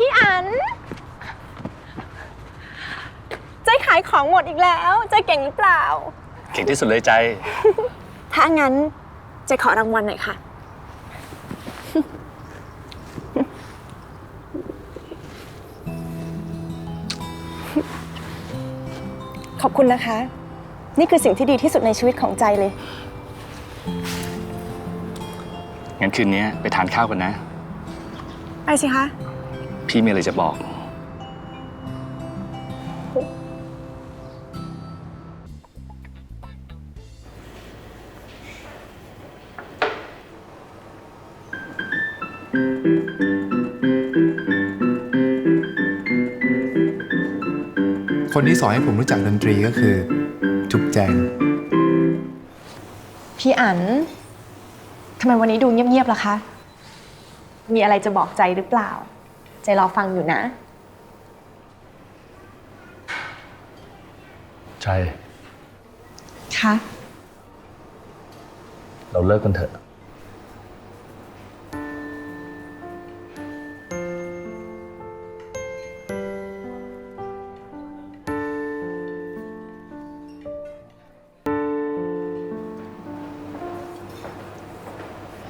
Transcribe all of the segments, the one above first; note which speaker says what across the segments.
Speaker 1: พี่อันใจขายของหมดอีกแล้วใจเก่งหรือเปล่า
Speaker 2: เก่งที่สุดเลยใจ
Speaker 1: ถ้างั้นใจขอรางวัลหน่อยค่ะ ขอบคุณนะคะ นี่คือสิ่งที่ดีที่สุดในชีวิตของใจเลย
Speaker 2: งั้นคืนนี้ไปทานข้าวกันนะ
Speaker 1: ไปสิคะ
Speaker 2: พี่มีอะไรจะบอก
Speaker 3: คนที่สอนให้ผมรู้จักดนตรีก็คือ จุกแจง
Speaker 1: พี่อันทำไมวันนี้ดูเงียบๆล่ะคะ มีอะไรจะบอกใจหรือเปล่า ใจรอฟังอยู่นะ
Speaker 2: ใช่
Speaker 1: คะ
Speaker 2: เราเลิกกันเถอะ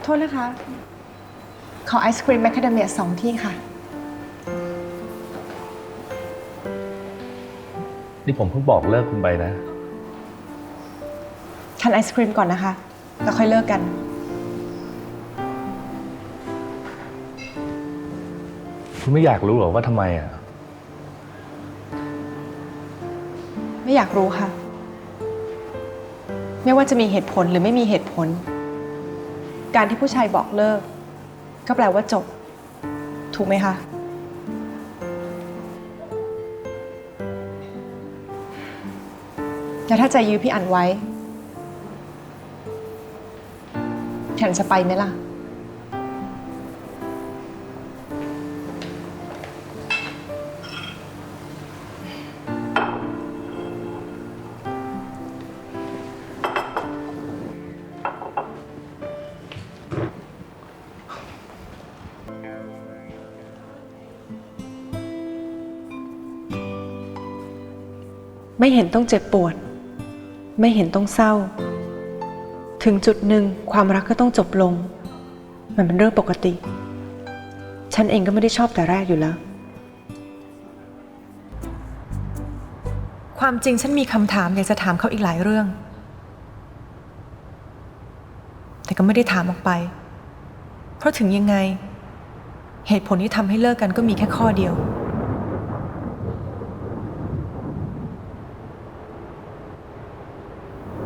Speaker 1: โทษนะคะ ขอไอศครีมแมคคาเดเมียสองที่ค่ะ
Speaker 2: นี่ผมเพิ่งบอกเลิกคุณไปนะ
Speaker 1: ทานไอศครีมก่อนนะคะ แล้วค่อยเลิกกัน
Speaker 2: คุณไม่อยากรู้หรอว่าทำไมอะ
Speaker 1: ไม่อยากรู้ค่ะ ไม่ว่าจะมีเหตุผลหรือไม่มีเหตุผล การที่ผู้ชายบอกเลิก ก็แปลว่าจบ ถูกไหมคะ แล้วถ้าใจยื้อพี่อันไว้พี่อันจะไปไหมล่ะ ไม่เห็นต้องเจ็บปวด ไม่เห็นต้องเศร้า ถึงจุดหนึ่งความรักก็ต้องจบลง มันเป็นเรื่องปกติ ฉันเองก็ไม่ได้ชอบแต่แรกอยู่แล้ว
Speaker 4: ความจริงฉันมีคำถามอยากจะถามเขาอีกหลายเรื่อง แต่ก็ไม่ได้ถามออกไป เพราะถึงยังไง เหตุผลที่ทำให้เลิกกันก็มีแค่ข้อเดียว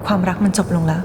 Speaker 4: ความรักมันจบลงแล้ว